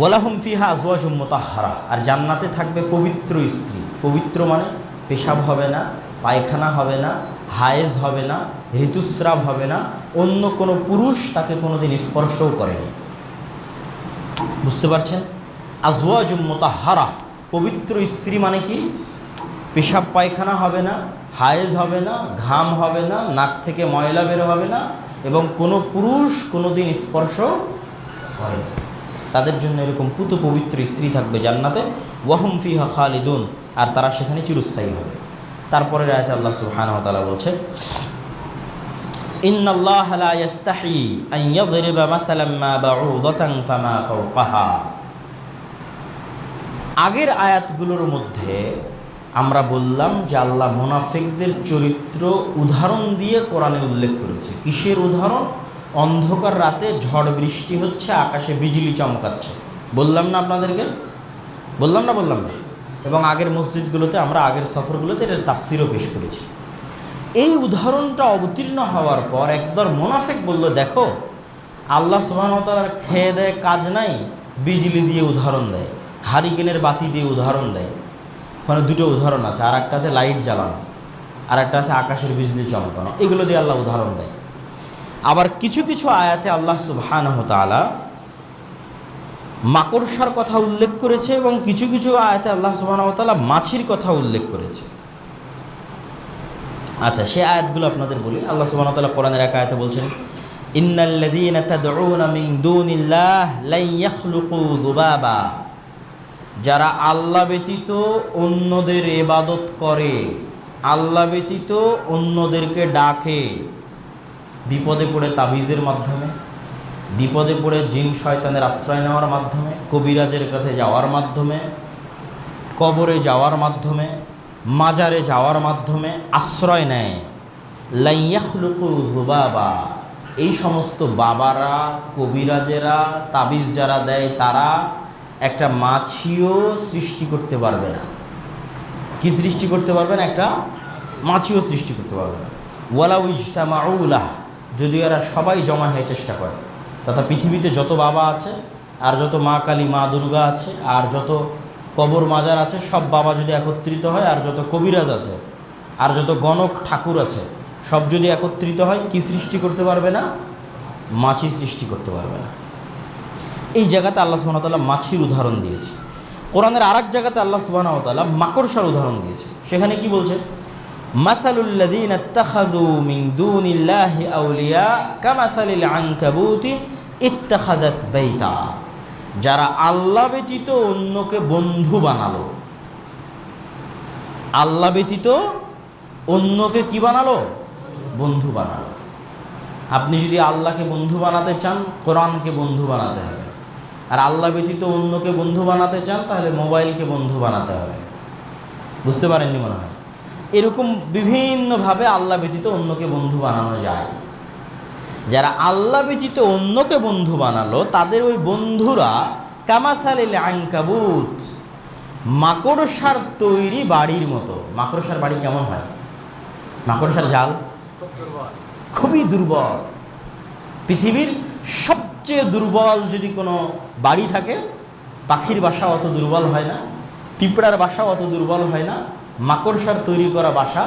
ওয়ালাহুম ফিহা আজওয়াজুম মোতাহারা আর জান্নাতে থাকবে পবিত্র স্ত্রী। পবিত্র মানে পেশাব হবে না, পায়খানা হবে না, হায়েজ হবে না, ঋতুস্রাব হবে না, অন্য কোনো পুরুষ তাকে কোনোদিন স্পর্শও করেনি। বুঝতে পারছেন? আজওয়াজুম মোতাহারা পবিত্র স্ত্রী মানে কি? পেশাব পায়খানা হবে না, হায়েজ হবে না, ঘাম হবে না, নাক থেকে ময়লা বের হবে না, এবং কোনো পুরুষ কোনো দিন স্পর্শ করে না তাদের জন্য এরকম পুত পবিত্র স্ত্রী থাকবে জান্নাতে ওয়াহুম ফিহা খালিদুন আর তারা সেখানে চিরস্থায়ী হবে তারপরে রায়তে আল্লাহ সুবহানাহু ওয়া তাআলা বলছে إن الله لا يستحي أن يضرب مثلا ما بعوضة فما فوقها আগের আয়াতগুলোর মধ্যে আমরা বললাম যে আল্লাহ মোনাফিকদের চরিত্র উদাহরণ দিয়ে কোরআনে উল্লেখ করেছে কিসের উদাহরণ অন্ধকার রাতে ঝড় বৃষ্টি হচ্ছে, আকাশে বিজলি চমকাচ্ছে। বললাম না আপনাদেরকে? বললাম না বললাম না। এবং আগের মসজিদগুলোতে আমরা আগের সফরগুলোতে এটার তাফসিরও পেশ করেছি। এই উদাহরণটা অবতীর্ণ হওয়ার পর একদল মোনাফেক বলল, দেখো, আল্লাহ সুবাহতালার খেয়ে দেয় কাজ নাই, বিজলি দিয়ে উদাহরণ দেয়, হারিকেনের বাতি দিয়ে উদাহরণ দেয়। ওখানে দুটো উদাহরণ আছে আর একটা আছে লাইট জ্বালানো আর একটা আছে আকাশের বিজলি চমকানো। এগুলো দিয়ে আল্লাহ উদাহরণ দেয়। আবার কিছু কিছু আয়াতে আল্লাহ সুবহানাহু তাআলা মাকড়সার কথা উল্লেখ করেছে এবং কিছু কিছু আয়াতে আল্লাহ সুবহানাহু তাআলা মাছির কথা উল্লেখ করেছে। আচ্ছা সে আয়াতগুলো আপনাদের বলি। আল্লাহ সুবহানাহু তাআলা কোরআনের এক আয়াতে বলছেন যারা আল্লাহ ব্যতীত অন্যদের এবাদত করে, আল্লাহ ব্যতীত অন্যদেরকে ডাকে বিপদে পড়ে তাবিজের মাধ্যমে, বিপদে পড়ে জিন শয়তানের আশ্রয় নেওয়ার মাধ্যমে, কবিরাজের কাছে যাওয়ার মাধ্যমে, কবরে যাওয়ার মাধ্যমে, মাজারে যাওয়ার মাধ্যমে আশ্রয় নেয়। লাইয়াখলুকু হুবাবা। এই সমস্ত বাবারা, কবিরাজেরা, তাবিজ যারা দেয়, তারা একটা মাছিও সৃষ্টি করতে পারবে না। কি সৃষ্টি করতে পারবে না? একটা মাছিও সৃষ্টি করতে পারবে না। ওয়ালাউ ইজতামাউলাহ। যদি এরা সবাই জমা হয়ে চেষ্টা করে। তথা পৃথিবীতে যত বাবা আছে, আর যত মা কালী, মা দুর্গা আছে, আর যত কবর মাজার আছে, সব বাবা যদি একত্রিত হয়, আর যত কবিরাজ আছে, আর যত গণক ঠাকুর আছে, সব যদি একত্রিত হয়, কি সৃষ্টি করতে পারবে না? মাছি সৃষ্টি করতে পারবে না। এই জায়গাতে আল্লাহ সুবাহতাল্লাহ মাছির উদাহরণ দিয়েছে। কোরআনের আর এক জায়গাতে আল্লাহ সুবাহতাল্লাহ মাকড়সার উদাহরণ দিয়েছে। সেখানে কি বলছে? মাসালুল্লাদিন আত্তাখাদু মিন দুনিল্লাহি আউলিয়া কামাসালিল আনকাবুতি ইত্তাখাদাত বাইতা। যারা আল্লাহ ব্যতীত অন্যকে বন্ধু বানালো। আল্লাহ ব্যতীত অন্যকে কি বানালো? বন্ধু বানালো। আপনি যদি আল্লাহকে বন্ধু বানাতে চান, কোরআনকে বন্ধু বানাতে হবে। আর আল্লাহ ব্যতীত অন্যকে বন্ধু বানাতে চান, তাহলে মোবাইলকে বন্ধু বানাতে হবে। বুঝতে পারেননি মনে হয়? এরকম বিভিন্নভাবে আল্লাহ ব্যতীত অন্যকে বন্ধু বানানো যায়। যারা আল্লাহ ব্যতীত অন্যকে বন্ধু বানালো, তাদের ওই বন্ধুরা কামাসালিল আঙ্কাবুত মাকড়সার তৈরি বাড়ির মতো। মাকড়সার বাড়ি কেমন হয়? মাকড়সার জাল? খুবই দুর্বল। পৃথিবীর সবচেয়ে দুর্বল যদি কোনো বাড়ি থাকে, পাখির বাসা অত দুর্বল হয় না, পিঁপড়ার বাসা অত দুর্বল হয় না মাকড়সার তৈরি করা বাসা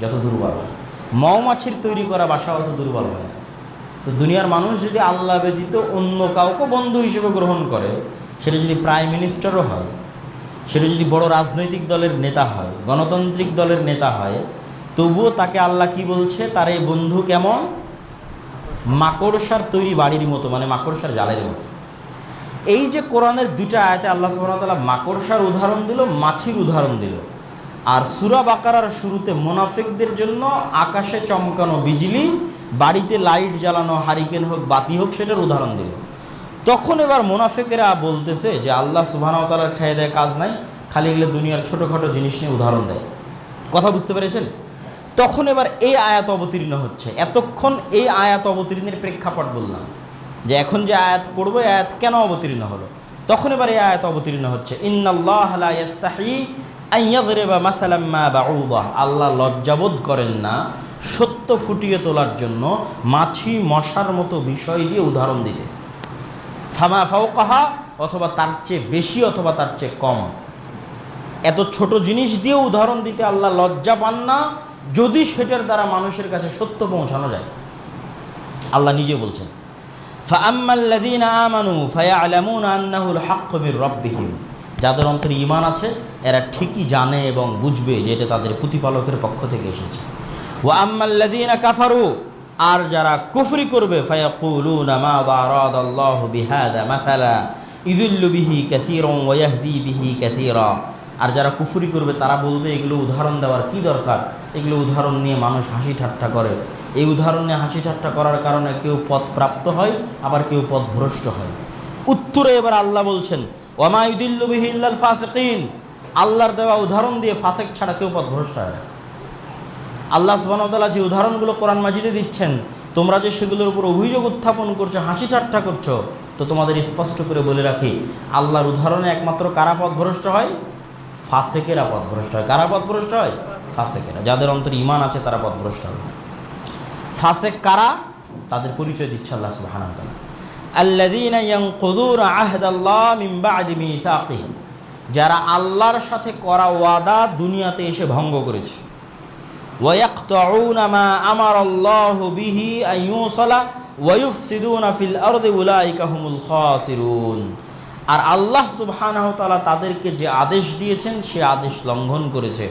যত দুর্বল হয়। মৌমাছির তৈরি করা বাসা অত দুর্বল হয় না। তো দুনিয়ার মানুষ যদি আল্লাহ ব্যতীত অন্য কাউকে বন্ধু হিসেবে গ্রহণ করে, সেটা যদি প্রাইম মিনিস্টারও হয়, সেটা যদি বড় রাজনৈতিক দলের নেতা হয়, গণতান্ত্রিক দলের নেতা হয়, তবুও তাকে আল্লাহ কি বলছে? তার এই বন্ধু কেমন? মাকড়সার তৈরি বাড়ির মতো মানে মাকড়সার জালের মতো। এই যে কোরআনের দুইটা আয়াতে আল্লাহ সুবাহতাল্লাহ মাকড়সার উদাহরণ দিল, মাছির উদাহরণ দিল। আর সুরা বাকারার শুরুতে মোনাফিকদের জন্য আকাশে চমকানো বিজলি, বাড়িতে লাইট জ্বালানো হারিকেন হোক, বাতি হোক, সেটার উদাহরণ দিল। তখন এবার মোনাফেকেরা বলতেছে যে, আল্লাহ সুবাহতালার খেয়ে দেয় কাজ নাই, খালি এগুলো দুনিয়ার ছোটোখাটো জিনিস নিয়ে উদাহরণ দেয়। কথা বুঝতে পেরেছেন? তখন এবার এই আয়াত অবতীর্ণ হচ্ছে। এতক্ষণ এই আয়াত অবতীর্ণের প্রেক্ষাপট বললাম যে, এখন যে আয়াত পড়ব আয়াত কেন অবতীর্ণ হলো? তখন এবার এই আয়াত অবতীর্ণ হচ্ছে, ইন্নাল্লাহ আল্লাহ লজ্জাবোধ করেন না সত্য ফুটিয়ে তোলার জন্য মাছি মশার মতো বিষয় দিয়ে উদাহরণ দিতে। ফামা ফাওকাহা অথবা তার চেয়ে বেশি অথবা তার চেয়ে কম। এত ছোট জিনিস দিয়ে উদাহরণ দিতে আল্লাহ লজ্জা পান না যদি সেটার দ্বারা মানুষের কাছে সত্য পৌঁছানো যায়। আল্লাহ নিজে বলছেন, ফা ফাআম্মাল্লাযীনা আমানু ফায়ালামুনা আন্নাহুল হাক্কু মির রাব্বিহিম। যাদের অন্তরে ঈমান আছে, এরা ঠিকই জানে এবং বুঝবে যে এটা তাদের প্রতিপালকের পক্ষ থেকে এসেছে। ওয়া আম্মাল্লাযীনা কাফারু, আর যারা কুফরি করবে আর যারা কুফরি করবে, তারা বলবে, এগুলো উদাহরণ দেওয়ার কি দরকার? এগুলো উদাহরণ নিয়ে মানুষ হাসি ঠাট্টা করে। এই উদাহরণ নিয়ে হাসি ঠাট্টা করার কারণে কেউ পথ প্রাপ্ত হয়, আবার কেউ পথ ভ্রষ্ট হয়। উত্তরে এবার আল্লাহ বলছেন ওয়ামায়ুদিল্লু বিহিল্লাল ফাসিকিন। আল্লাহর দেওয়া উদাহরণ দিয়ে ফাসেক ছাড়া কেউ পথ ভ্রষ্ট হয় না। আল্লাহ সুবাহতাল্লাহ যে উদাহরণগুলো কোরআন মাজিদে দিচ্ছেন, তোমরা যে সেগুলোর উপর অভিযোগ উত্থাপন করছ, হাসি ঠাট্টা করছ, তো তোমাদের স্পষ্ট করে বলে রাখি, আল্লাহর উদাহরণে একমাত্র কারা পথ ভ্রষ্ট হয়? ফাসেকেরা পথ ভ্রষ্ট হয়। কারা পথ ভ্রষ্ট হয়? ফাসেকেরা। যাদের অন্তর ইমান আছে, তারা পথ ভ্রষ্ট হবে না। ফাসেক কারা? তাদের পরিচয় দিচ্ছে আল্লাহ সুবহানাহু আল্লাদিনা ইয়াংকুদুর আহদাল্লাহ মিম্বাদি মিতাকি যারা আল্লাহর সাথে করা ওয়াদা দুনিয়াতে এসে ভঙ্গ করেছে। ওয়াক্তাউনা মা আমার আল্লাহ বিহি আইয়ুসলা ওয়াইফসিদুনা ফিল আরদি উলাইকা হুমুল খাসিরুন। আর আল্লাহ সুবহানাহ তাআলা তাদেরকে যে আদেশ দিয়েছেন, সে আদেশ লঙ্ঘন করেছে।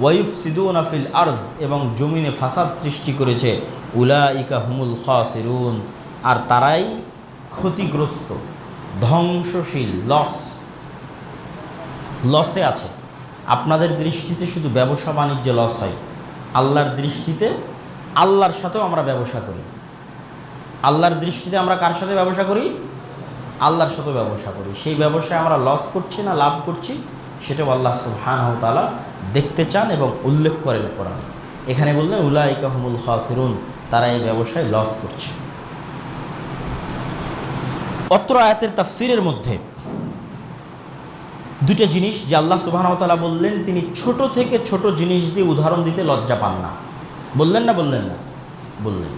ওয়াইফ সিদুনা ফিল আরজ এবং জমিনে ফাসাদ সৃষ্টি করেছে। উলাইকা হুমুল খাসিরুন। আর তারাই ক্ষতিগ্রস্ত, ধ্বংসশীল লস লসে আছে। আপনাদের দৃষ্টিতে শুধু ব্যবসা বাণিজ্যে লস হয়। আল্লাহর দৃষ্টিতে, আল্লাহর সাথেও আমরা ব্যবসা করি। আল্লাহর দৃষ্টিতে আমরা কার সাথে ব্যবসা করি? আল্লাহর সাথে ব্যবসা করি। সেই ব্যবসায় আমরা লস করছি না, লাভ করছি, সেটাও আল্লাহ সুবহানাহু তাআলা দেখতে চান এবং উল্লেখ করেন কোরআনে। এখানে বললেন, উলাইকা হুমুল খাসিরুন, তারা এই ব্যবসায় লস করছে। অত্র আয়াতের তাফসিরের মধ্যে দুটো জিনিস যে আল্লাহ সুবহানাহু তাআলা বললেন, তিনি ছোট থেকে ছোট জিনিস দিয়ে উদাহরণ দিতে লজ্জা পান না। বললেন না বললেন না, বললেন।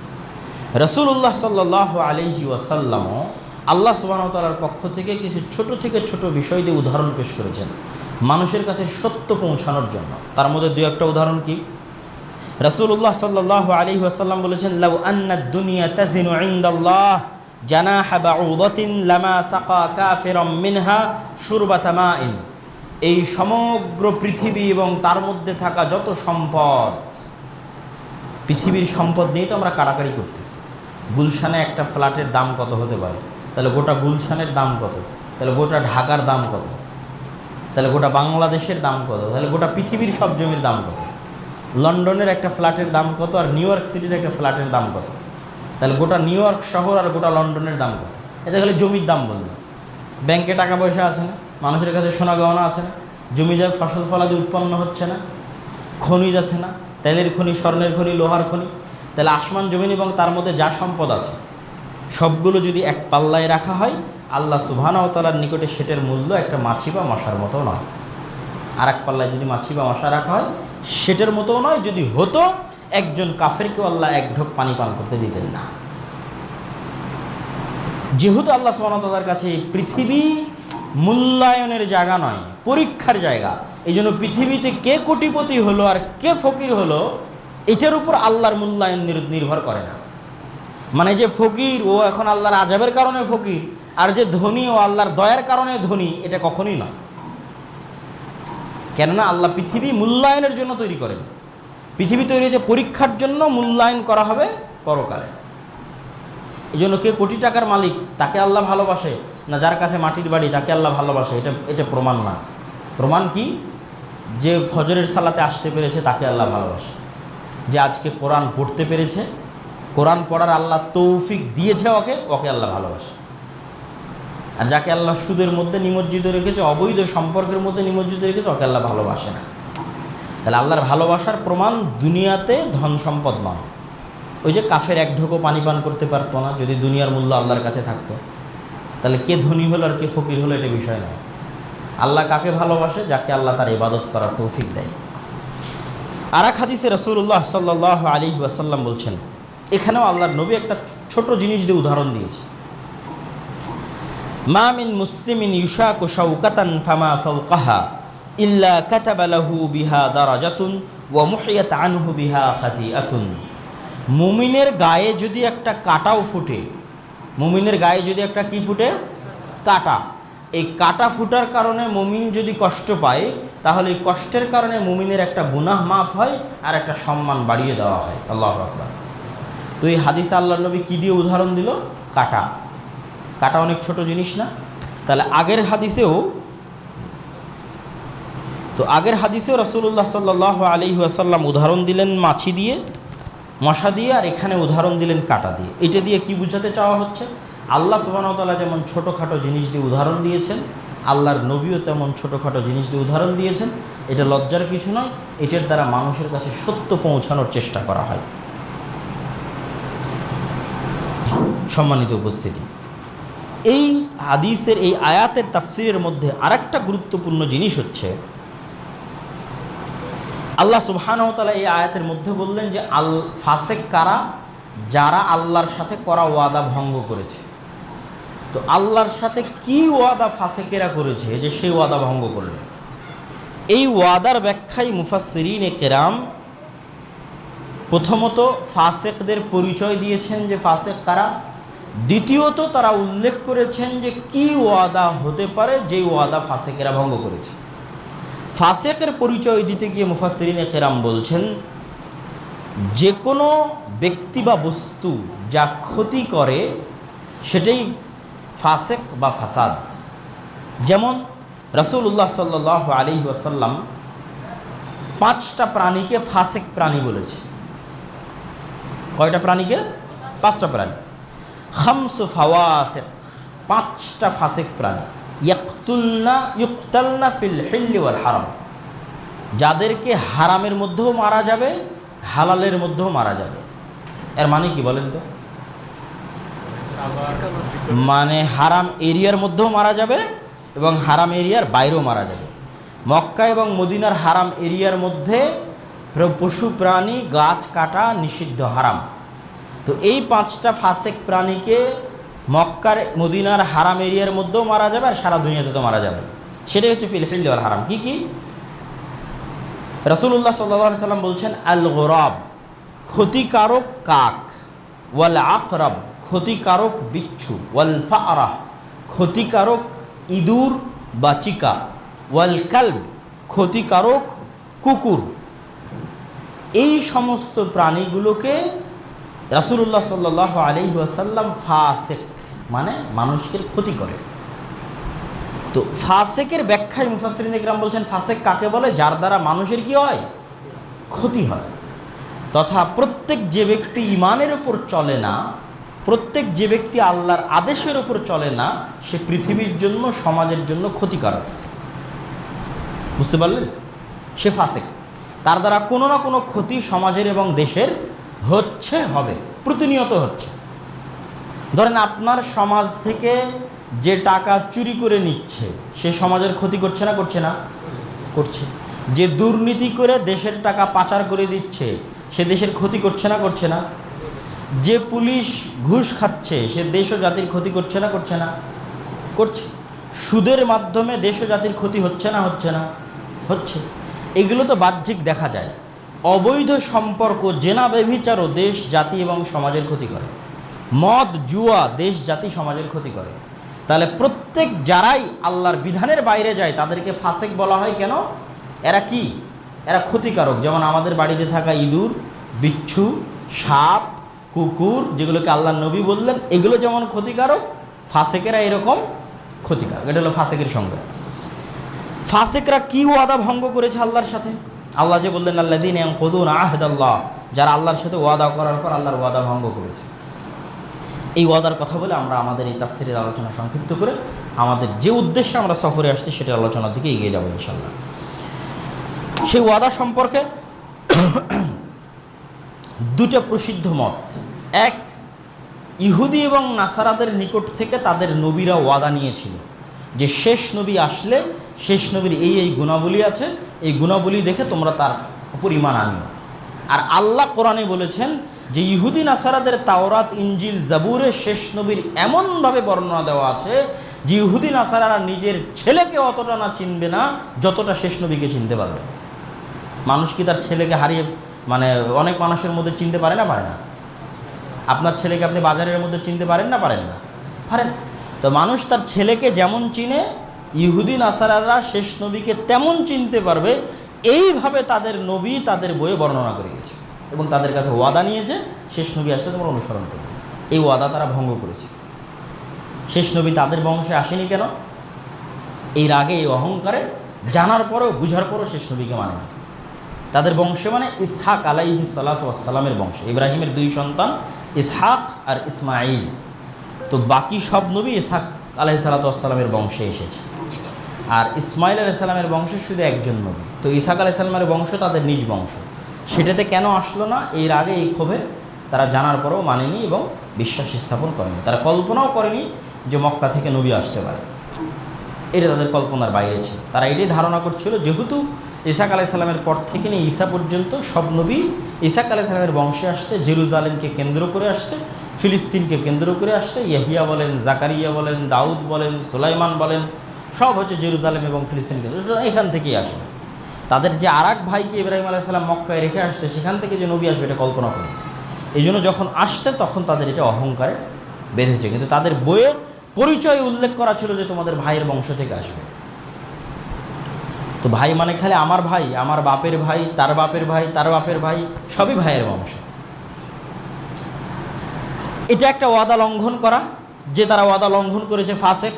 রসুল্লাহ সাল্লাহ আলহি ওয়াসাল্লামও আল্লাহ সুবহানাহু তাআলার পক্ষ থেকে কিছু ছোট থেকে ছোট বিষয় দিয়ে উদাহরণ পেশ করেছেন, মানুষের কাছে সত্য পৌঁছানোর জন্য। তার মধ্যে দু একটা উদাহরণ কি? রসুল্লাহ সাল্লাহ আলহি ওয়াসাল্লাম বলেছেন, লাউ আন্না দুনিয়া তাজিনু শুরবাতা মাইন। এই সমগ্র পৃথিবী এবং তার মধ্যে থাকা যত সম্পদ, পৃথিবীর সম্পদ নিয়ে তো আমরা কারাকারি করতেছি। গুলশানে একটা ফ্ল্যাটের দাম কত হতে পারে? তাহলে গোটা গুলশানের দাম কত? তাহলে গোটা ঢাকার দাম কত? তাহলে গোটা বাংলাদেশের দাম কত? তাহলে গোটা পৃথিবীর সব জমির দাম কত? লন্ডনের একটা ফ্ল্যাটের দাম কত? আর নিউ ইয়র্ক সিটির একটা ফ্ল্যাটের দাম কত? তাহলে গোটা নিউ ইয়র্ক শহর আর গোটা লন্ডনের দাম কত? এতে খালি জমির দাম বলল ব্যাংকে টাকা পয়সা আছে না, মানুষের কাছে সোনা গহনা আছে না, জমি যায় ফসল ফলাদি উৎপন্ন হচ্ছে না, খনিজ আছে না, তেলের খনি, স্বর্ণের খনি, লোহার খনি, তাহলে আসমান, জমিন এবং তার মধ্যে যা সম্পদ আছে, সবগুলো যদি এক পাল্লায় রাখা হয়, আল্লাহ সুবহানাহু তাআলার নিকটে সেটের মূল্য একটা মাছি বা মশার মতো নয়। আর এক পাল্লায় যদি মাছি বা মশা রাখা হয়, সেটের মতো নয়, যদি হতো একজন কাফেরকে আল্লাহ এক ঢোক পানি পান করতে দিতেন না। যেহেতু আল্লাহ সুবাহতালার কাছে পৃথিবী মূল্যায়নের জায়গা নয়, পরীক্ষার জায়গা এই জন্য পৃথিবীতে কে কোটিপতি হলো আর কে ফকির হলো, এটার উপর আল্লাহর মূল্যায়ন নির্ভর করে না। মানে যে ফকির, ও এখন আল্লাহর আজাবের কারণে ফকির, আর যে ধনী, ও আল্লাহর দয়ার কারণে ধনী, এটা কখনোই নয়। কেননা আল্লাহ পৃথিবী মূল্যায়নের জন্য তৈরি করেন। পৃথিবী তৈরি হয়েছে পরীক্ষার জন্য মূল্যায়ন করা হবে পরকালে। এই জন্য কে কোটি টাকার মালিক, তাকে আল্লাহ ভালোবাসে না যার কাছে মাটির বাড়ি, তাকে আল্লাহ ভালোবাসে, এটা এটা প্রমাণ না। প্রমাণ কি? যে ফজরের সালাতে আসতে পেরেছে, তাকে আল্লাহ ভালোবাসে। যে আজকে কোরআন পড়তে পেরেছে, কোরআন পড়ার আল্লাহ তৌফিক দিয়েছে ওকে ওকে আল্লাহ ভালোবাসে। আর যাকে আল্লাহ সুদের মধ্যে নিমজ্জিত রেখেছে, অবৈধ সম্পর্কের মধ্যে নিমজ্জিত রেখেছে, ওকে আল্লাহ ভালোবাসে না। তাহলে আল্লাহর ভালোবাসার প্রমাণ দুনিয়াতে ধন সম্পদ নয়। ওই যে কাফের এক ঢোকো পানি পান করতে পারতো না, যদি দুনিয়ার মূল্য আল্লাহর কাছে থাকতো। তাহলে কে ধনী হলো আর কে ফকির হলো এটা বিষয় নয়। আল্লাহ কাকে ভালোবাসে? যাকে আল্লাহ তার ইবাদত করার তৌফিক দেয়। আর এক হাদিসে রসুল্লাহ সাল্লাহ আলী ওয়াসাল্লাম বলছেন, এখানেও আল্লাহর নবী একটা ছোট জিনিস দিয়ে উদাহরণ দিয়েছে। মা মিন মুসলিমিন ইউশাকু শাওকাতান ফামা ফাওকাহা। ইল্লা কাতাবা লাহু বিহা দারাজাতুন ওয়া মুহিয়াত আনহু বিহা খাতিআতুন। মুমিনের গায়ে যদি একটা কাটাও ফুটে, মুমিনের গায়ে যদি একটা কি ফুটে? কাটা। এই কাটা ফুটার কারণে মুমিন যদি কষ্ট পায়, তাহলে এই কষ্টের কারণে মুমিনের একটা গুনাহ মাফ হয় আর একটা সম্মান বাড়িয়ে দেওয়া হয়। আল্লাহ আকবার। তো এই হাদিস আল্লাহ নবী কী দিয়ে উদাহরণ দিল? কাটা। কাটা অনেক ছোট জিনিস না? তাহলে আগের হাদিসেও তো আগের হাদিসেও রসুল্লাহ সাল্লাহ আলি আসাল্লাম উদাহরণ দিলেন মাছি দিয়ে, মশা দিয়ে, আর এখানে উদাহরণ দিলেন কাটা দিয়ে। এটা দিয়ে কি বুঝাতে চাওয়া হচ্ছে? আল্লাহ সুবাহতাল্লাহ যেমন ছোটোখাটো জিনিস দিয়ে উদাহরণ দিয়েছেন, আল্লাহর নবীও তেমন ছোটোখাটো জিনিস দিয়ে উদাহরণ দিয়েছেন। এটা লজ্জার কিছু নয়, এটার দ্বারা মানুষের কাছে সত্য পৌঁছানোর চেষ্টা করা হয়। সম্মানিত উপস্থিতি, এই হাদিসের, এই আয়াতের তাফসিরের মধ্যে আরেকটা গুরুত্বপূর্ণ জিনিস হচ্ছে আল্লাহ সুবহানতালা এই আয়াতের মধ্যে বললেন যে আল ফাসেক কারা? যারা আল্লাহর সাথে করা ওয়াদা ভঙ্গ করেছে। তো আল্লাহর সাথে কি ওয়াদা ফাসেকেরা করেছে যে সেই ওয়াদা ভঙ্গ করবে? এই ওয়াদার ব্যাখ্যায় মুফাসরিন এ কেরাম প্রথমত ফাসেকদের পরিচয় দিয়েছেন যে ফাসেক কারা? দ্বিতীয়ত তারা উল্লেখ করেছেন যে কি ওয়াদা হতে পারে যে ওয়াদা ফাসেকেরা ভঙ্গ করেছে। ফাসেকের পরিচয় দিতে গিয়ে মুফাসরিন কেরাম বলছেন যে কোনো ব্যক্তি বা বস্তু যা ক্ষতি করে, সেটাই ফাসেক বা ফাসাদ। যেমন রসুল্লাহ সাল্লাহ আলী ওয়াসাল্লাম পাঁচটা প্রাণীকে ফাসেক প্রাণী বলেছে। কয়টা প্রাণীকে? পাঁচটা প্রাণী। খামস ফাওয়াসেক, পাঁচটা ফাসেক প্রাণী। ইয়াকতুলনা ইউকতালনা ফিল হিল্লি ওয়াল হারাম। যাদেরকে হারামের মধ্যেও মারা যাবে, হালালের মধ্যেও মারা যাবে। এর মানে কি বলেন তো? মানে হারাম এরিয়ার মধ্যেও মারা যাবে এবং হারাম এরিয়ার বাইরেও মারা যাবে। মক্কা এবং মদিনার হারাম এরিয়ার মধ্যে পশু, প্রাণী, গাছ কাটা নিষিদ্ধ, হারাম। তো এই পাঁচটা ফাসেক প্রাণীকে মক্কার মদিনার হারাম এরিয়ার মধ্যেও মারা যাবে আর সারা দুনিয়াতে তো মারা যাবে। সেটাই হচ্ছে ফিলফিল দেওয়ার হারাম। কি কি? রসুল্লাহ সাল্লাহ সাল্লাম বলছেন আল গোরব ক্ষতিকারক কাক। ওয়াল আকরব ক্ষতিকারক বিচ্ছু। ওয়াল ফারাহ ক্ষতিকারক ইঁদুর বা চিকা। ওয়াল কালব ক্ষতিকারক কুকুর। এই সমস্ত প্রাণীগুলোকে রাসুল্লাহ সাল্লাহ আলি ওয়াসাল্লাম ফাসেক মানে মানুষকে ক্ষতি করে। তো ফাসেকের ব্যাখ্যায় মুফাসরিন ইকরাম বলছেন, ফাসেক কাকে বলে? যার দ্বারা মানুষের কি হয়? ক্ষতি হয়। তথা প্রত্যেক যে ব্যক্তি ইমানের উপর চলে না, প্রত্যেক যে ব্যক্তি আল্লাহর আদেশের উপর চলে না, সে পৃথিবীর জন্য, সমাজের জন্য ক্ষতিকারক। বুঝতে পারলেন? সে ফাসেক। তার দ্বারা কোনো না কোনো ক্ষতি সমাজের এবং দেশের হচ্ছে, হবে, প্রতিনিয়ত হচ্ছে। ধরেন আপনার সমাজ থেকে যে টাকা চুরি করে নিচ্ছে, সে সমাজের ক্ষতি করছে না করছে না? করছে। যে দুর্নীতি করে দেশের টাকা পাচার করে দিচ্ছে, সে দেশের ক্ষতি করছে না করছে না? যে পুলিশ ঘুষ খাচ্ছে, সে দেশ ও জাতির ক্ষতি করছে না করছে না? করছে। সুদের মাধ্যমে দেশ ও জাতির ক্ষতি হচ্ছে না হচ্ছে না? হচ্ছে। এগুলো তো বাহ্যিক দেখা যায়। অবৈধ সম্পর্ক, জেনা ব্যভিচারও দেশ, জাতি এবং সমাজের ক্ষতি করে। মদ, জুয়া দেশ, জাতি, সমাজের ক্ষতি করে। তাহলে প্রত্যেক যারাই আল্লাহর বিধানের বাইরে যায়, তাদেরকে ফাসেক বলা হয় কেন? এরা কি? এরা ক্ষতিকারক। যেমন আমাদের বাড়িতে থাকা ইঁদুর, বিচ্ছু, সাপ, কুকুর, যেগুলোকে আল্লাহ নবী বললেন, এগুলো যেমন ক্ষতিকারক, ফাসেকেরা এরকম ক্ষতিকারক। এটা হলো ফাসেকের সংজ্ঞা। ফাসেকরা কি ওয়াদা ভঙ্গ করেছে আল্লাহর সাথে? আল্লাহ যে বললেন আল্লাহ দিন কদুন আহেদ আল্লাহ যারা আল্লাহর সাথে ওয়াদা করার পর আল্লাহর ওয়াদা ভঙ্গ করেছে। এই ওয়াদার কথা বলে আমরা আমাদের এই তাফসিরের আলোচনা সংক্ষিপ্ত করে আমাদের যে উদ্দেশ্যে আমরা সফরে আসছি সেটা আলোচনার দিকে এগিয়ে যাব ইনশাল্লাহ সেই ওয়াদা সম্পর্কে দুটো প্রসিদ্ধ মত। এক, ইহুদি এবং নাসারাদের নিকট থেকে তাদের নবীরা ওয়াদা নিয়েছিল যে শেষ নবী আসলে শেষ নবীর এই এই গুণাবলী আছে, এই গুণাবলী দেখে তোমরা তার উপর ইমান আনিও। আর আল্লাহ কোরআনে বলেছেন যে ইহুদিন আসারাদের তাওরাত ইঞ্জিল জাবুরে শেষ নবীর এমনভাবে বর্ণনা দেওয়া আছে যে ইহুদিন আসারারা নিজের ছেলেকে অতটা না চিনবে না, যতটা শেষ নবীকে চিনতে পারবে। মানুষ কি তার ছেলেকে হারিয়ে মানে অনেক মানুষের মধ্যে চিনতে পারে না? পারে না। আপনার ছেলেকে আপনি বাজারের মধ্যে চিনতে পারেন না? পারেন না। পারেন। তো মানুষ তার ছেলেকে যেমন চিনে ইহুদিন আসারারা শেষ নবীকে তেমন চিনতে পারবে, এইভাবে তাদের নবী তাদের বইয়ে বর্ণনা করে গেছে। এবং তাদের কাছে ওয়াদা নিয়েছে, শেষ নবী আসলে তোমরা অনুসরণ করবে। এই ওয়াদা তারা ভঙ্গ করেছে। শেষ নবী তাদের বংশে আসেনি কেন? এর আগে এই অহংকারে জানার পরেও, বুঝার পরেও শেষ নবীকে মানে না। তাদের বংশে মানে ইসহাক আলাইহি সালাতামের বংশ। ইব্রাহিমের দুই সন্তান, ইসহাক আর ইসমাইল তো বাকি সব নবী ইসহাক আলাহি সালাতামের বংশে এসেছে। আর ইসমাইল আলাইসাল্লামের বংশে শুধু একজন নবী। তো ইসাক আলাইসাল্লামের বংশ তাদের নিজ বংশ। সেটাতে কেন আসলো না? এর আগে এই ক্ষোভে তারা জানার পরেও মানেনি এবং বিশ্বাস স্থাপন করেনি। তারা কল্পনাও করেনি যে মক্কা থেকে নবী আসতে পারে। এটা তাদের কল্পনার বাইরে ছিল। তারা এটাই ধারণা করছিল, যেহেতু ইসাক আলাইসাল্লামের পর থেকে নিয়ে ঈসা পর্যন্ত সব নবী ইসাক আলাইসাল্লামের বংশে আসছে, জেরুজালেমকে কেন্দ্র করে আসছে, ফিলিস্তিনকে কেন্দ্র করে আসছে, ইয়াহিয়া বলেন, জাকারিয়া বলেন, দাউদ বলেন, সুলাইমান বলেন, সব হচ্ছে জেরুজালেম এবং ফিলিস্তিন কেন্দ্র। এখান থেকেই আসে তাদের যে আর এক ভাইকে ইব্রাহিম আলাইসাল্লাম মক্কায় রেখে আসছে, সেখান থেকে যে নবী আসবে, এটা কল্পনা করে এই জন্য যখন আসছে, তখন তাদের এটা অহংকারে বেঁধেছে। কিন্তু তাদের বইয়ে পরিচয় উল্লেখ করা ছিল যে তোমাদের ভাইয়ের বংশ থেকে আসবে। তো ভাই মানে খালি আমার ভাই, আমার বাপের ভাই, তার বাপের ভাই, তার বাপের ভাই, সবই ভাইয়ের বংশ। এটা একটা ওয়াদা লঙ্ঘন করা, যে তারা ওয়াদা লঙ্ঘন করেছে ফাসেক।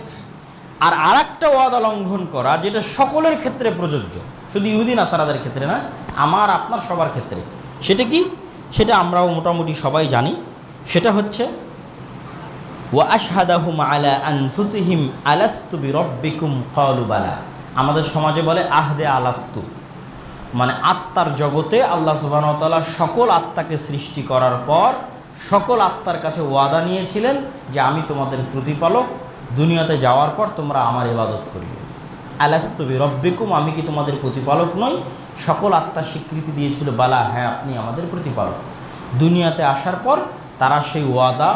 আর আর একটা ওয়াদা লঙ্ঘন করা, যেটা সকলের ক্ষেত্রে প্রযোজ্য, শুধু ইহুদিন আসারাদের ক্ষেত্রে না, আমার, আপনার সবার ক্ষেত্রে। সেটা কি? সেটা আমরাও মোটামুটি সবাই জানি। সেটা হচ্ছে, ওয়া আশহাদাহুম আলা আনফুসিহিম আলাস্তু বিরব্বিকুম ক্বালু বালা। আমাদের সমাজে বলে, আহদে আলাস্তু। মানে আত্মার জগতে আল্লাহ সুবাহতাল্লাহ সকল আত্মাকে সৃষ্টি করার পর, সকল আত্মার কাছে ওয়াদা নিয়েছিলেন যে, আমি তোমাদের প্রতিপালক দুনিয়াতে যাওয়ার পর তোমরা আমার ইবাদত করিবে আলাস্তবি রব্বিকুম আমি কি তোমাদের প্রতিপালক নই? সকল আত্মার স্বীকৃতি দিয়েছিল, বালা হ্যাঁ আপনি আমাদের প্রতিপালক। দুনিয়াতে আসার পর তারা সেই ওয়াদা,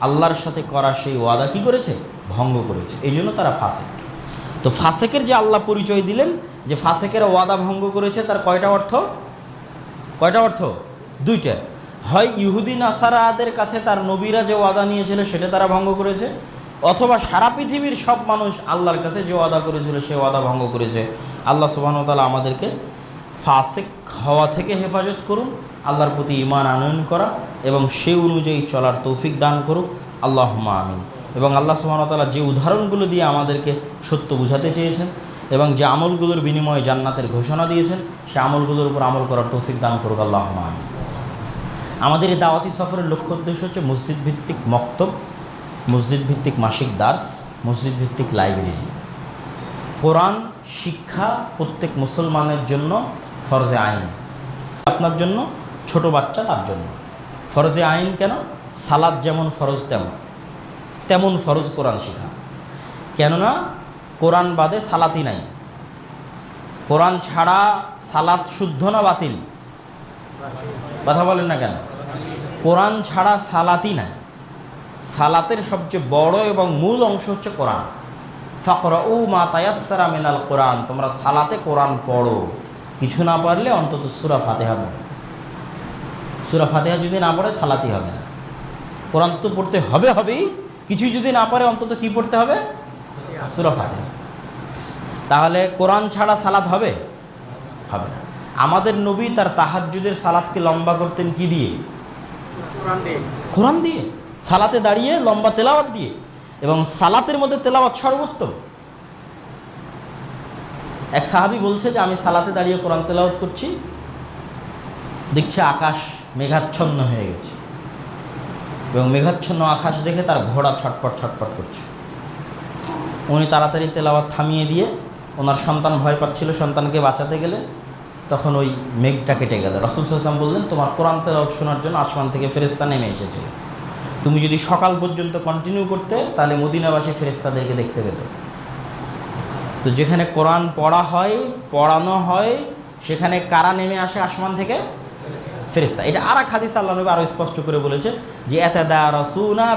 আল্লাহর সাথে করা সেই ওয়াদা কি করেছে? ভঙ্গ করেছে। এই জন্য তারা ফাসেক। তো ফাসেকের যে আল্লাহ পরিচয় দিলেন, যে ফাসেকের ওয়াদা ভঙ্গ করেছে, তার কয়টা অর্থ? কয়টা অর্থ? দুইটা। হয় ইহুদি, নাসারাদের কাছে তার নবীরা যে ওয়াদা নিয়েছিল, সেটা তারা ভঙ্গ করেছে। অথবা সারা পৃথিবীর সব মানুষ আল্লাহর কাছে যে ওয়াদা করেছিল, সে ওয়াদা ভঙ্গ করেছে। আল্লাহ সুবাহতালা আমাদেরকে ফাসেক হওয়া থেকে হেফাজত করুন, আল্লাহর প্রতি ইমান আনয়ন করা এবং সে অনুযায়ী চলার তৌফিক দান করুক। আল্লাহ আমিন। এবং আল্লাহ সুবাহতালা যে উদাহরণগুলো দিয়ে আমাদেরকে সত্য বুঝাতে চেয়েছেন এবং যে আমলগুলোর বিনিময়ে জান্নাতের ঘোষণা দিয়েছেন, সে আমলগুলোর উপর আমল করার তৌফিক দান করুক। আল্লাহ আমিন। আমাদের এই দাওয়াতি সফরের লক্ষ্য উদ্দেশ্য হচ্ছে মসজিদ ভিত্তিক মক্তব। মসজিদ ভিত্তিক মাসিক দাস মসজিদ ভিত্তিক লাইব্রেরি। কোরআন, শিক্ষা প্রত্যেক মুসলমানের জন্য ফরজে আইন। আপনার জন্য, ছোট বাচ্চা তার জন্য। ফরজে আইন কেন? সালাদ যেমন ফরজ তেমন। তেমন ফরজ কোরআন শিখা। কেননা, কোরআন বাদে সালাতি নাই। কোরআন ছাড়া সালাত শুদ্ধ না বাতিল? কথা বলেন না কেন? কোরআন ছাড়া সালাতি নাই। সালাতের সবচেয়ে বড় এবং মূল অংশ হচ্ছে কোরআন। ফকর ও মা তায়াসারা মিনাল কোরআন তোমরা সালাতে কোরআন পড়ো। কিছু না পারলে অন্তত সুরা ফাতেহা পড়ো। সুরা ফাতেহা যদি না পড়ে সালাতি হবে না। কোরআন তো পড়তে হবে হবেই। কিছু যদি না পারে অন্তত কি পড়তে হবে? সুরা ফাতেহা। তাহলে কোরআন ছাড়া সালাত হবে? হবে না। আমাদের নবী তার তাহাজ্জুদের সালাতকে লম্বা করতেন কি দিয়ে। কোরআন দিয়ে। সালাতে দাঁড়িয়ে লম্বা তেলাওয়াত দিয়ে, এবং সালাতের মধ্যে তেলাওয়াত সর্বোত্তম। এক সাহাবি বলছে যে, আমি সালাতে দাঁড়িয়ে কোরআন তেলাওয়াত করছি, দেখছে আকাশ মেঘাচ্ছন্ন হয়ে গেছে, এবং মেঘাচ্ছন্ন আকাশ দেখে তার ঘোড়া ছটপট ছটপট করছে। উনি তাড়াতাড়ি তেলাওয়াত থামিয়ে দিয়ে, ওনার সন্তান ভয় পাচ্ছিল, সন্তানকে বাঁচাতে গেলে। তখন ওই মেঘটা কেটে গেল। রসুল সাল্লাম বললেন, তোমার কোরআন তেলাওয়াত শোনার জন্য আসমান থেকে ফেরেস্তা নেমে এসেছিল। তুমি যদি সকাল পর্যন্ত কন্টিনিউ করতে, তাহলে মদিনাবাসী ফেরেস্তাদেরকে দেখতে পেত। তো যেখানে কোরআন পড়া হয়, পড়ানো হয়, সেখানে কারা নেমে আসে আসমান থেকে? ফেরিস্তা এটা আর হাদিস আল্লাহ নবী আরও স্পষ্ট করে বলেছে যে এত দা রসুনা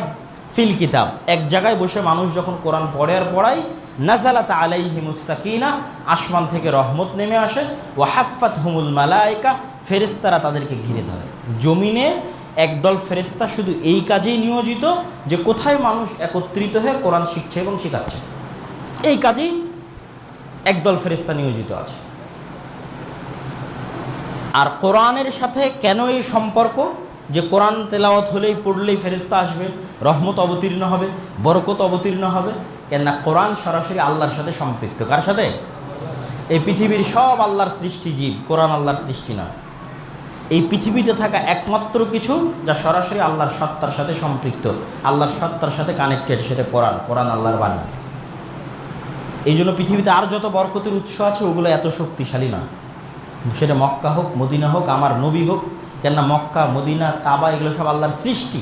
ফিল কিতাব। এক জায়গায় বসে মানুষ যখন কোরআন পড়ে আর পড়ায় নাজালাত আলাইহিমুসাকিনা আসমান থেকে রহমত নেমে আসে। ও হাফাত হুমুল মালাইকা ফেরেস্তারা তাদেরকে ঘিরে ধরে। জমিনে একদল ফেরেস্তা শুধু এই কাজেই নিয়োজিত যে কোথায় মানুষ একত্রিত হয়ে কোরআন শিখছে এবং শেখাচ্ছে। এই কাজেই একদল ফেরেস্তা নিয়োজিত আছে। আর কোরআনের সাথে কেন এই সম্পর্ক? যে কোরআন তেলাওয়াত হলেই পড়লেই ফেরেস্তা আসবে, রহমত অবতীর্ণ হবে, বরকত অবতীর্ণ হবে, কেননা কোরআন সরাসরি আল্লাহর সাথে সম্পৃক্ত। কার সাথে? এই পৃথিবীর সব আল্লাহর সৃষ্টি জীব, কোরআন আল্লাহর সৃষ্টি নয়। এই পৃথিবীতে থাকা একমাত্র কিছু যা সরাসরি আল্লাহর সত্তার সাথে সম্পৃক্ত। আল্লাহর সত্তার সাথে কানেক্টেড সেটা কোরআন। কোরআন আল্লাহর বাণী। এই জন্য পৃথিবীতে আর যত বরকতের উৎস আছে, ওগুলো এত শক্তিশালী নয় সেটা মক্কা হোক, মদিনা হোক, আমার নবী হোক, কেননা মক্কা, মদিনা, কাবা, এগুলো সব আল্লাহর সৃষ্টি।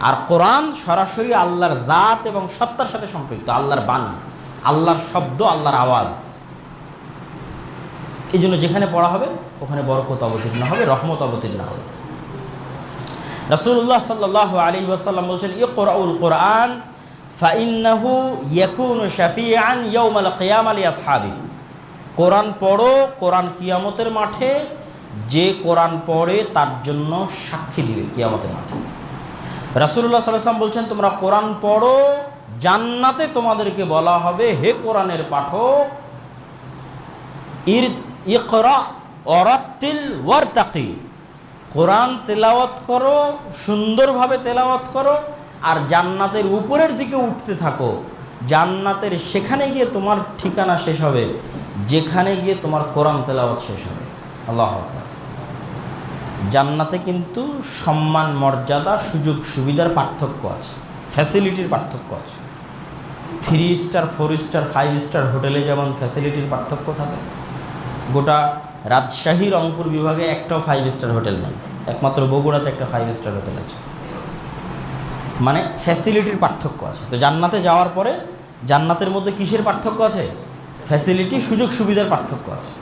আর কোরআন সরাসরি আল্লাহর জাত এবং সত্তার সাথে সম্পৃক্ত, আল্লাহর বাণী। আল্লাহর শব্দ, আল্লাহর আওয়াজ। এই জন্য যেখানে পড়া হবে, ওখানে বরকত অবতীর্ণ হবে, রহমত অবতীর্ণ হবে। রাসূলুল্লাহ সাল্লাহ আলী ওয়াসাল্লাম বলছেন, ইকরাউল কোরআন ফাইন্নাহু ইয়াকুনু শাফিআন ইয়াউমাল কিয়ামা লিআসহাবি কোরআন পড়ো, কোরআন কিয়ামতের মাঠে, যে কোরআন পড়ে তার জন্য সাক্ষী দিবে কিয়ামতের মাঠে। আলাইহি ওয়াসাল্লাম বলছেন, তোমরা কোরআন পড়ো, জান্নাতে তোমাদেরকে বলা হবে, হে কোরআনের পাঠক ইর ইকরা কোরআন তেলাওয়াত করো, সুন্দরভাবে তেলাওয়াত করো, আর জান্নাতের উপরের দিকে উঠতে থাকো। জান্নাতের সেখানে গিয়ে তোমার ঠিকানা শেষ হবে, যেখানে গিয়ে তোমার কোরআন তেলাওয়াত শেষ হবে। আল্লাহ জান্নাতে কিন্তু সম্মান, মর্যাদা, সুযোগ, সুবিধার পার্থক্য আছে ফ্যাসিলিটির পার্থক্য আছে। Three star four star five star হোটেলে যেমন ফ্যাসিলিটির পার্থক্য থাকে গোটা রাজশাহী রংপুর বিভাগে একটাও ফাইভ স্টার হোটেল নেই। একমাত্র বগুড়াতে একটা ফাইভ স্টার হোটেল আছে। মানে ফ্যাসিলিটির পার্থক্য আছে। তো জান্নাতে যাওয়ার পরে জান্নাতের মধ্যে কিসের পার্থক্য আছে? ফ্যাসিলিটি সুযোগ সুবিধার পার্থক্য আছে।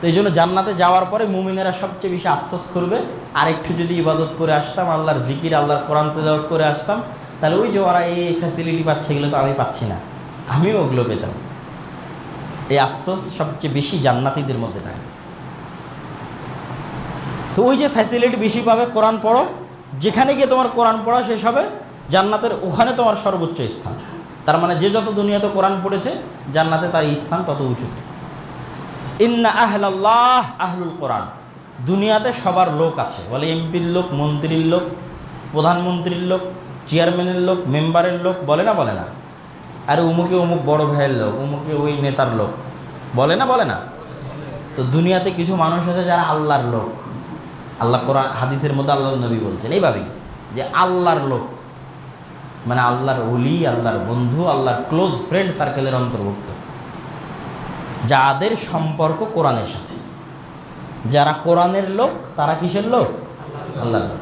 তো এই জন্য জান্নাতে যাওয়ার পরে মুমিনেরা সবচেয়ে বেশি আফসোস করবে আর একটু যদি ইবাদত করে আসতাম, আল্লাহর জিকির, আল্লাহর কোরআন তেলাওয়াত করে আসতাম, তাহলে ওই যে ওরা এই ফ্যাসিলিটি পাচ্ছে এগুলো তো আমি পাচ্ছি না। আমিও ওগুলো পেতাম। এই আফসোস সবচেয়ে বেশি জান্নাতিদের মধ্যে থাকে। তো ওই যে ফ্যাসিলিটি বেশি পাবে, কোরআন পড়ো, যেখানে গিয়ে তোমার কোরআন পড়া শেষ হবে, জান্নাতের ওখানে তোমার সর্বোচ্চ স্থান। তার মানে যে যত দুনিয়াতে কোরআন পড়েছে, জান্নাতে তার স্থান তত উঁচুতে। ইন্না আহলাল্লাহ আহলুল কোরআন। দুনিয়াতে সবার লোক আছে। বলে এমপির লোক, মন্ত্রীর লোক, প্রধানমন্ত্রীর লোক, চেয়ারম্যানের লোক, মেম্বারের লোক, বলে না বলে না। আর উমুকে উমুক বড় ভাইয়ের লোক, উমুকে ওই নেতার লোক। বলে না বলে না? তো দুনিয়াতে কিছু মানুষ আছে যারা আল্লাহর লোক। আল্লাহ কোরআন, হাদিসের মধ্যে আল্লাহ নবী বলছেন, এইভাবেই যে আল্লাহর লোক। মানে আল্লাহর অলি আল্লাহর বন্ধু, আল্লাহর ক্লোজ ফ্রেন্ড সার্কেলের অন্তর্ভুক্ত। যাদের সম্পর্ক কোরআনের সাথে। যারা কোরআনের লোক, তারা কিসের লোক? আল্লাহর লোক।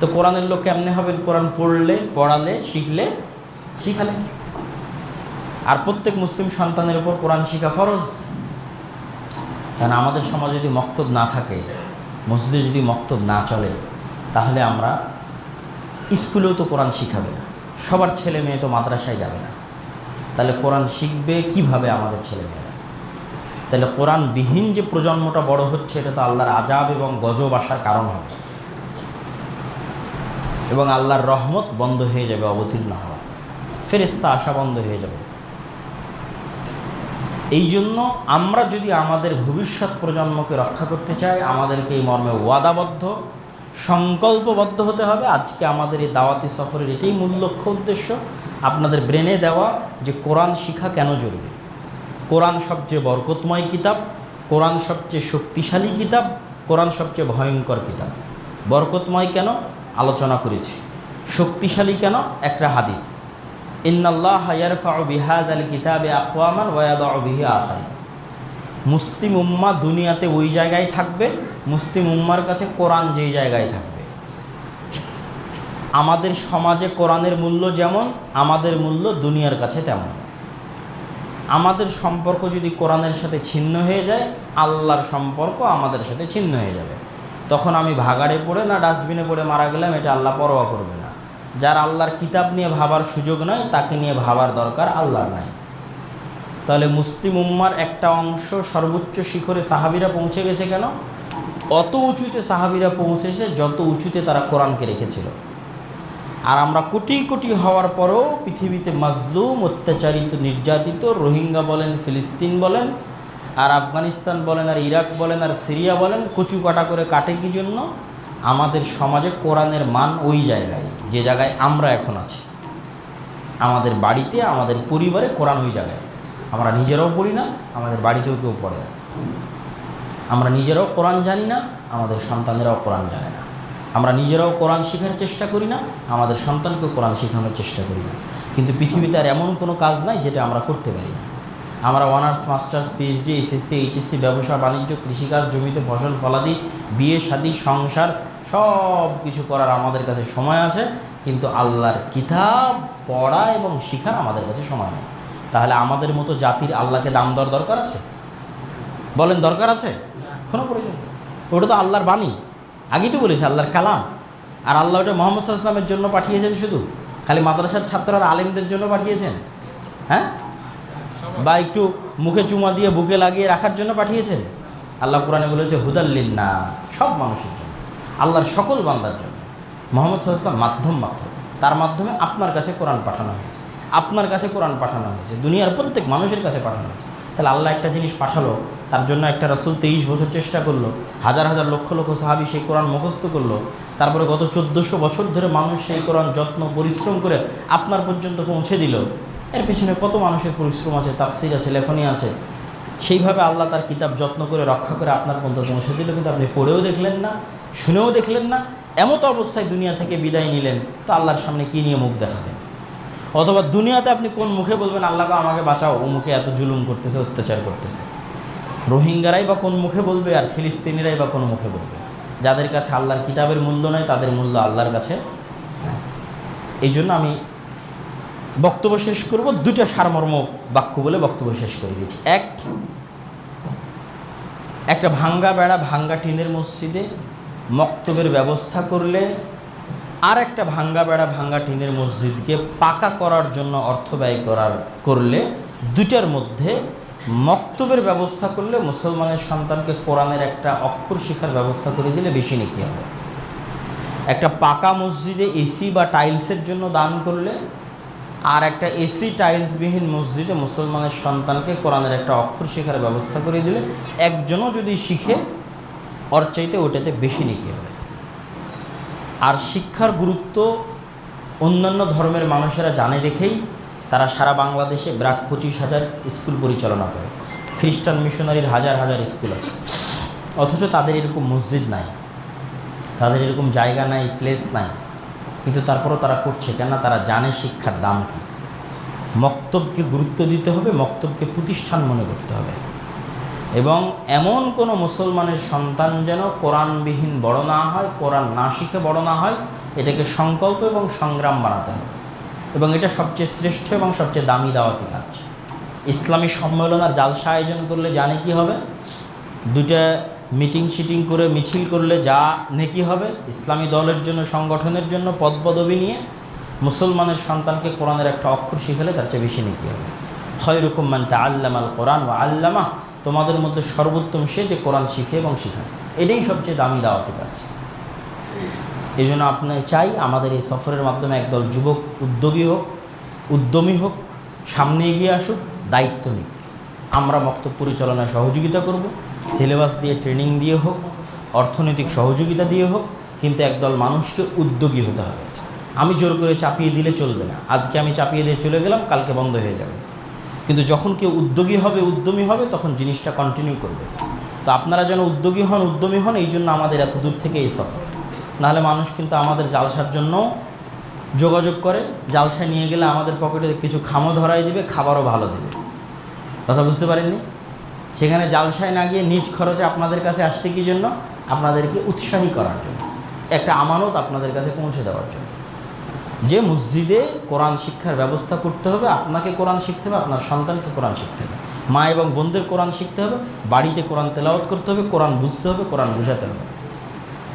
তো কোরআনের লোক কেমনে হবেন? কোরআন পড়লে, পড়ালে, শিখলে? শিখালে। আর প্রত্যেক মুসলিম সন্তানের উপর কোরআন শিখা ফরজ। কারণ আমাদের সমাজে যদি মক্তব না থাকে, মসজিদে যদি মক্তব না চলে, তাহলে আমরা স্কুলেও তো কোরআন শিখাবে না। সবার ছেলে মেয়ে তো মাদ্রাসায় যাবে না। তাহলে কোরআন শিখবে কীভাবে আমাদের ছেলে মেয়েরা? তাহলে কোরআনবিহীন যে প্রজন্মটা বড় হচ্ছে, এটা তো আল্লাহর আজাব এবং গজব আসার কারণ হবে। এবং আল্লাহর রহমত বন্ধ হয়ে যাবে, অবতীর্ণ হওয়া। ফেরেস্তা আসা বন্ধ হয়ে যাবে। এই জন্য আমরা যদি আমাদের ভবিষ্যৎ প্রজন্মকে রক্ষা করতে চাই, আমাদেরকে এই মর্মে ওয়াদাবদ্ধ, সংকল্পবদ্ধ হতে হবে। আজকে আমাদের এই দাওয়াতি সফরের এটাই মূল লক্ষ্য, উদ্দেশ্য, আপনাদের ব্রেনে দেওয়া যে কোরআন শিখা কেন জরুরি? কোরআন সবচেয়ে বরকতময় কিতাব, কোরআন সবচেয়ে শক্তিশালী কিতাব, কোরআন সবচেয়ে ভয়ঙ্কর কিতাব। বরকতময় কেন? আলোচনা করেছি। শক্তিশালী কেন? একটা হাদিস। মুসলিম উম্মা দুনিয়াতে ওই জায়গায় থাকবে, মুসলিম উম্মার কাছে কোরআন যেই জায়গায় থাকবে। আমাদের সমাজে কোরআনের মূল্য যেমন, আমাদের মূল্য দুনিয়ার কাছে তেমন। আমাদের সম্পর্ক যদি কোরআনের সাথে ছিন্ন হয়ে যায়, আল্লাহর সম্পর্ক আমাদের সাথে ছিন্ন হয়ে যাবে। তখন আমি ভাগাড়ে পড়ে না ডাস্টবিনে পড়ে মারা গেলাম, এটা আল্লাহ পরোয়া করবে না। যার আল্লাহর কিতাব নিয়ে ভাবার সুযোগ নয়, তাকে নিয়ে ভাবার দরকার আল্লাহর নাই। তাহলে মুসলিম উম্মার একটা অংশ সর্বোচ্চ শিখরে সাহাবিরা পৌঁছে গেছে কেন? অত উঁচুতে সাহাবিরা পৌঁছেছে যত উঁচুতে তারা কোরআনকে রেখেছিল। আর আমরা কোটি কোটি হওয়ার পরও পৃথিবীতে মাজলুম, অত্যাচারিত, নির্যাতিত, রোহিঙ্গা বলেন, ফিলিস্তিন বলেন, আর আফগানিস্তান বলেন, আর ইরাক বলেন, আর সিরিয়া বলেন, কচু কাটা করে কাটে কি জন্য? আমাদের সমাজে কোরআনের মান ওই জায়গায়, যে জায়গায় আমরা এখন আছি। আমাদের বাড়িতে, আমাদের পরিবারে কোরআন ওই জায়গায়। আমরা নিজেরাও পড়ি না, আমাদের বাড়িতেও কেউ পড়ে না। আমরা নিজেরাও কোরআন জানি না, আমাদের সন্তানেরাও কোরআন জানে না। আমরা নিজেরাও কোরআন শেখার চেষ্টা করি না, আমাদের সন্তানকেও কোরআন শেখানোর চেষ্টা করি না। কিন্তু পৃথিবীতে আর এমন কোনো কাজ নাই যেটা আমরা করতে পারি না। আমরা honours, masters PhD SSC HSC ব্যবসা, বাণিজ্য, কৃষিকাজ, জমিতে ফসল, ফলাদি, বিয়ে, শাদী, সংসার সব কিছু করার আমাদের কাছে সময় আছে, কিন্তু আল্লাহর কিতাব পড়া এবং শেখার আমাদের কাছে সময় নেই। তাহলে আমাদের মতো জাতির আল্লাহকে দাম দর দরকার আছে? বলেন, দরকার আছে? কোনো প্রয়োজন। ওটা তো আল্লাহর বাণী। আগেই তো বলেছে, আল্লাহর কালাম। আর আল্লাহ ওটা মোহাম্মদ সাল্লামের জন্য পাঠিয়েছেন শুধু। খালি মাদ্রাসার ছাত্ররা আলেমদের জন্য পাঠিয়েছেন। হ্যাঁ? বা একটু মুখে চুমা দিয়ে বুকে লাগিয়ে রাখার জন্য পাঠিয়েছেন। আল্লাহ কোরআনে বলেছে হুদাল্লিন নাস সব মানুষের জন্য। আল্লাহর সকল বান্দার জন্য। মোহাম্মদ সাল্লাম মাধ্যম মাত্র। তার মাধ্যমে আপনার কাছে কোরআন পাঠানো হয়েছে। আপনার কাছে কোরআন পাঠানো হয়েছে। দুনিয়ার প্রত্যেক মানুষের কাছে পাঠানো হয়েছে। তাহলে আল্লাহ একটা জিনিস পাঠালো, তার জন্য একটা রাসুল তেইশ বছর চেষ্টা করল, হাজার হাজার লক্ষ লক্ষ সাহাবি সেই কোরআন মুখস্থ করল, তারপরে গত চোদ্দোশো বছর ধরে মানুষ সেই কোরআন যত্ন, পরিশ্রম করে আপনার পর্যন্ত পৌঁছে দিল। এর পেছনে কত মানুষের পরিশ্রম আছে, তাফসির আছে, লেখনী আছে। সেইভাবে আল্লাহ তার কিতাব যত্ন করে, রক্ষা করে আপনার পর্যন্ত পৌঁছে দিল, কিন্তু আপনি পড়েও দেখলেন না। শুনেও দেখলেন না, এমত অবস্থায় দুনিয়া থেকে বিদায় নিলেন, তো আল্লাহর সামনে কী নিয়ে মুখ দেখাবেন? অথবা দুনিয়াতে আপনি কোন মুখে বলবেন আল্লাহকে আমাকে বাঁচাও, ও মুখে এত জুলুম করতেছে, অত্যাচার করতেছে রোহিঙ্গারাই বা কোন মুখে বলবে আর ফিলিস্তিনিরাই বা কোন মুখে বলবে? যাদের কাছে আল্লাহর কিতাবের মূল্য নয় তাদের মূল্য আল্লাহর কাছে। এই জন্য আমি বক্তব্য শেষ করব দুটা সারমর্ম বাক্য বলে বক্তব্য শেষ করে দিয়েছি। এক, একটা ভাঙ্গা বেড়া, ভাঙ্গা টিনের মসজিদে মক্তবের ব্যবস্থা করলে আর একটা ভাঙ্গা বেড়া ভাঙ্গা টিনের মসজিদকে পাকা করার জন্য অর্থ ব্যয় করার, করলে দুটার মধ্যে মক্তবের ব্যবস্থা করলে মুসলমানের সন্তানকে কোরআনের একটা অক্ষর শিখার ব্যবস্থা করে দিলে বেশি নাকি হবে। একটা পাকা মসজিদে এসি বা টাইলসের জন্য দান করলে আর একটা এসি টাইলসবিহীন মসজিদে মুসলমানের সন্তানকে কোরআনের একটা অক্ষর শেখার ব্যবস্থা করে দিলে একজনও যদি শিখে ওর চাইতে ওটাতে বেশি নাকি হবে। আর শিক্ষার গুরুত্ব অন্যান্য ধর্মের মানুষেরা জানে দেখেই তারা সারা বাংলাদেশে ব্রাক পঁচিশ হাজার স্কুল পরিচালনা করে। খ্রিস্টান মিশনারির হাজার হাজার স্কুল আছে। অথচ তাদের এরকম মসজিদ নাই। তাদের এরকম জায়গা নাই প্লেস নাই। কিন্তু তারপরও তারা করছে কেন তারা জানে শিক্ষার দাম কী। মক্তবকে গুরুত্ব দিতে হবে, মক্তবকে প্রতিষ্ঠান মনে করতে হবে। এবং এমন কোনো মুসলমানের সন্তান যেন কোরআনবিহীন বড় না হয়, কোরআন না শিখে বড় না হয়, এটাকে সংকল্প এবং সংগ্রাম বানাতে হবে। এবং এটা সবচেয়ে শ্রেষ্ঠ এবং সবচেয়ে দামি দাওয়াতি কাজ। ইসলামী সম্মেলন আর জালসা আয়োজন করলে জানে কি হবে? দুটা মিটিং শিটিং করে মিছিল করলে যা নেকি হবে, ইসলামী দলের জন্য, সংগঠনের জন্য, পদপদবি নিয়ে মুসলমানের সন্তানকে কোরআনের একটা অক্ষর শিখালে তার চেয়ে বেশি নেকি হবে। খয়রুকুম মানতে আল্লাম আল কোরআন ও আল্লামা তোমাদের মধ্যে সর্বোত্তম সে যে কোরআন শিখে এবং শিখায়। এটাই সবচেয়ে দামি দাওয়াতে কাজ এই জন্য আপনার চাই আমাদের এই সফরের মাধ্যমে একদল যুবক উদ্যোগী হোক, উদ্যমী হোক, সামনে এগিয়ে আসুক, দায়িত্ব নিক। আমরা বক্তব্য পরিচালনায় সহযোগিতা করব, সিলেবাস দিয়ে ট্রেনিং দিয়ে হোক, অর্থনৈতিক সহযোগিতা দিয়ে হোক, কিন্তু একদল মানুষকে উদ্যোগী হতে হবে। আমি জোর করে চাপিয়ে দিলে চলবে না। আজকে আমি চাপিয়ে দিয়ে চলে গেলাম, কালকে বন্ধ হয়ে যাবে। কিন্তু যখন কেউ উদ্যোগী হবে, উদ্যমী হবে, তখন জিনিসটা কন্টিনিউ করবে। তো আপনারা যেন উদ্যোগী হন, উদ্যমী হন, এই জন্য আমাদের এত দূর থেকে এই সফর। নাহলে মানুষ কিন্তু আমাদের জালসার জন্য যোগাযোগ করে, জালসায় নিয়ে গেলে আমাদের পকেটে কিছু খামো ধরাই দিবে, খাবারও ভালো দেবে। কথা বুঝতে পারেননি? সেখানে জালসায় না গিয়ে নিজ খরচে আপনাদের কাছে আসছে কি জন্য? আপনাদেরকে উৎসাহী করার জন্য। একটা আমানত আপনাদের কাছে পৌঁছে দেওয়ার জন্য। যে মসজিদে কোরআন শিক্ষার ব্যবস্থা করতে হবে, আপনাকে কোরআন শিখতে হবে, আপনার সন্তানকে কোরআন শিখতে হবে। মা এবং বোনদের কোরআন শিখতে হবে, বাড়িতে কোরআন তেলাওয়াত করতে হবে, কোরআন বুঝতে হবে, কোরআন বোঝাতে হবে।